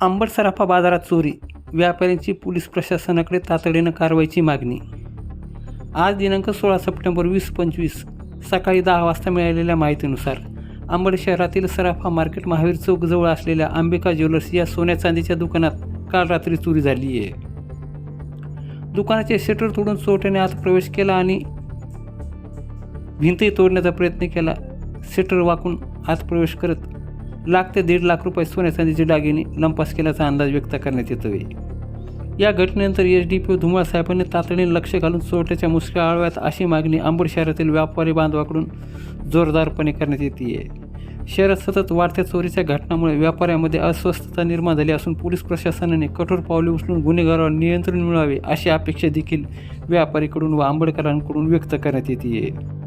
आंबट सराफा बाजारात चोरी व्यापाऱ्यांची पोलीस प्रशासनाकडे तातडीनं कारवाईची मागणी. आज दिनांक सोळा सप्टेंबर वीस पंचवीस सकाळी दहा वाजता मिळालेल्या माहितीनुसार आंबड शहरातील सराफा मार्केट महावीर चौकजवळ असलेल्या अंबिका ज्वेलर्स या सोन्या चांदीच्या दुकानात काल रात्री चोरी झाली आहे. दुकानाचे शटर तोडून चोरट्याने आत प्रवेश केला आणि भिंतही तोडण्याचा प्रयत्न केला. शटर वाकून आत प्रवेश करत लाख ते दीड लाख रुपये सोन्या चांदीचे दागिने लंपास केल्याचा अंदाज व्यक्त करण्यात येतो आहे या घटनेनंतर S D P O Dhumal साहेबांनी तातडीने लक्ष घालून चोरट्याच्या मुसक्या आळव्यात अशी मागणी आंबड शहरातील व्यापारी बांधवाकडून जोरदारपणे करण्यात येते आहे शहरात सतत वाढत्या चोरीच्या घटनामुळे व्यापाऱ्यामध्ये अस्वस्थता निर्माण झाली असून पोलीस प्रशासनाने कठोर पावले उचलून गुन्हेगारावर नियंत्रण मिळावे अशी अपेक्षा देखील व्यापारीकडून व आंबेडकरांकडून व्यक्त करण्यात येते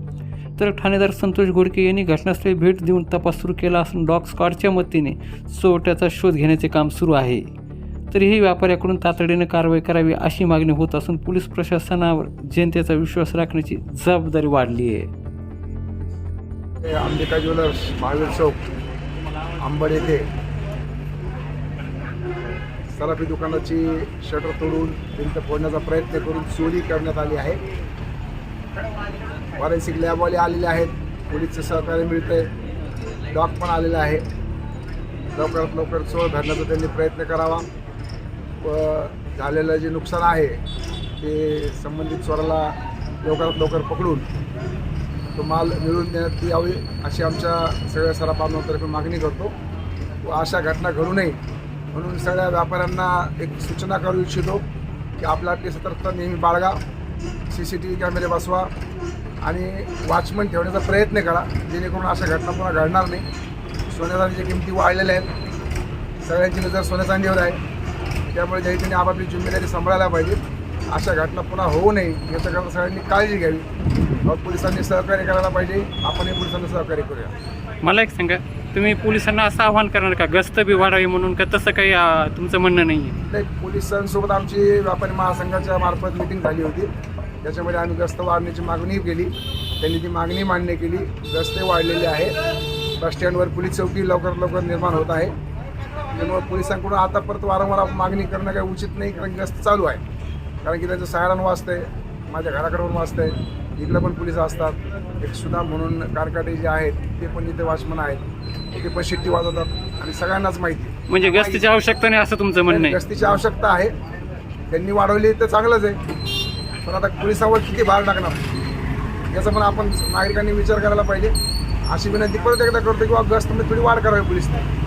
तर ठाणेदार संतोष गोडके यांनी घटनास्थळी भेट देऊन तपास सुरू केला असून डॉग स्कॉडच्या मदतीने चोरट्याचा शोध घेण्याचे काम सुरू आहे. तरीही व्यापाऱ्याकडून तातडीने कारवाई करावी अशी मागणी होत असून पोलीस प्रशासनावर जनतेचा विश्वास राखण्याची जबाबदारी वाढली आहे. अंबिका ज्वेलर्स महावीर चौक अंबड येथे सराफी दुकानाची शटर तोडून भिंत फोडण्याचा प्रयत्न करून चोरी करण्यात आली आहे. फॉरेन्सिक लॅबवाले आलेले आहेत. पोलीसचं सहकार्य मिळतंय. डॉग पण आलेला आहे. लवकरात लवकर सोय धरण्याचा त्यांनी प्रयत्न करावा. व झालेलं जे नुकसान आहे ते संबंधित स्वराला लवकरात लवकर पकडून तो माल मिळवून देण्यात यावी अशी आमच्या सगळ्या सराफांतर्फे मागणी करतो. व अशा घटना घडू नये म्हणून सगळ्या व्यापाऱ्यांना एक सूचना करू इच्छितो की आपल्या आपली सतर्कता नेहमी बाळगा. सी सी टी व्ही कॅमेरे बसवा. आणि वॉचमन ठेवण्याचा प्रयत्न करा. जेणेकरून अशा घटना पुन्हा घडणार नाही. सोन्याचांदीच्या किमती वाढलेल्या आहेत सगळ्यांची नजर सोन्या चांदीवर आहे. त्यामुळे त्यांनी आपापली जिम्मेदारी सांभाळायला पाहिजे अशा घटना पुन्हा होऊ नये याच्याकरता सगळ्यांनी काळजी घ्यावी. व पोलिसांनी सहकार्य करायला पाहिजे. आपणही पोलिसांना सहकार्य करूया. मला एक सांगा तुम्ही पोलिसांना असं आव्हान करणार का? गस्त बी वाढावी म्हणून का तसं काही तुमचं म्हणणं नाही आहे नाही पोलिसांसोबत आमची व्यापारी महासंघाच्या मार्फत मिटिंग झाली होती. त्याच्यामध्ये आम्ही गस्त वाढण्याची मागणी केली. त्यांनी ती मागणी मान्य केली. गस्ते वाढलेली आहे बस स्टँडवर पोलीस चौकी लवकरात लवकर निर्माण होत आहे. त्यामुळे पोलिसांकडून आता परत वारंवार मागणी करणं काही उचित नाही कारण गस्त चालू आहे कारण की त्याचं सायरन वाजतंय माझ्या घराकडून वाजतंय इकडं पण पोलीस असतात. एक सुद्धा म्हणून कारकाटे जे आहेत ते पण इथे वॉचमन आहेत. ते पण शिट्टी वाजवतात. आणि सगळ्यांनाच माहिती. म्हणजे गस्तीची आवश्यकता नाही असं तुमचं म्हणणं गस्तीची आवश्यकता आहे. त्यांनी वाढवली तर चांगलंच आहे. पण आता पोलिसांवर किती भार टाकणार याचा पण आपण नागरिकांनी विचार करायला पाहिजे. अशी विनंती परत एकदा करतो किंवा गस्तमध्ये थोडी वाढ करावी पोलिसने.